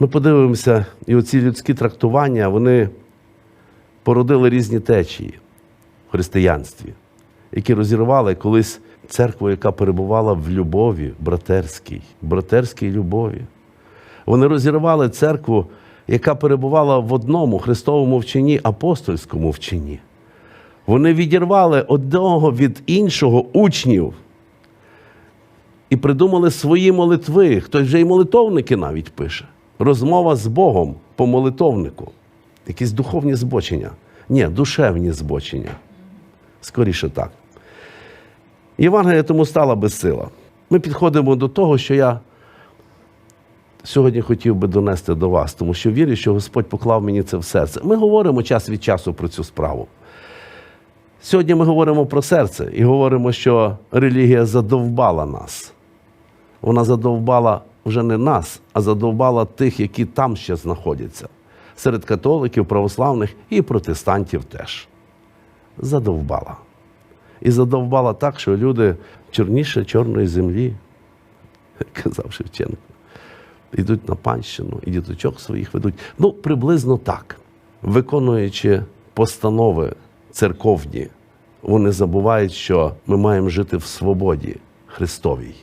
Ми подивимося, і оці людські трактування вони породили різні течії в християнстві, які розірвали колись церкву, яка перебувала в любові, братерській, братерській любові. Вони розірвали церкву, яка перебувала в одному Христовому вченні, апостольському вченні. Вони відірвали одного від іншого учнів і придумали свої молитви. Хтось вже й молитовники навіть пише. Розмова з Богом по молитовнику. Якісь духовні збочення. Ні, душевні збочення. Скоріше так. Євангелія тому стала безсила. Ми підходимо до того, що я сьогодні хотів би донести до вас, тому що вірю, що Господь поклав мені це в серце. Ми говоримо час від часу про цю справу. Сьогодні ми говоримо про серце і говоримо, що релігія задовбала нас. Вона задовбала вже не нас, а задовбала тих, які там ще знаходяться. Серед католиків, православних і протестантів теж. Задовбала. І задовбала так, що люди чорніше чорної землі, казав Шевченко, йдуть на панщину і діточок своїх ведуть. Ну, приблизно так. Виконуючи постанови церковні, вони забувають, що ми маємо жити в свободі Христовій.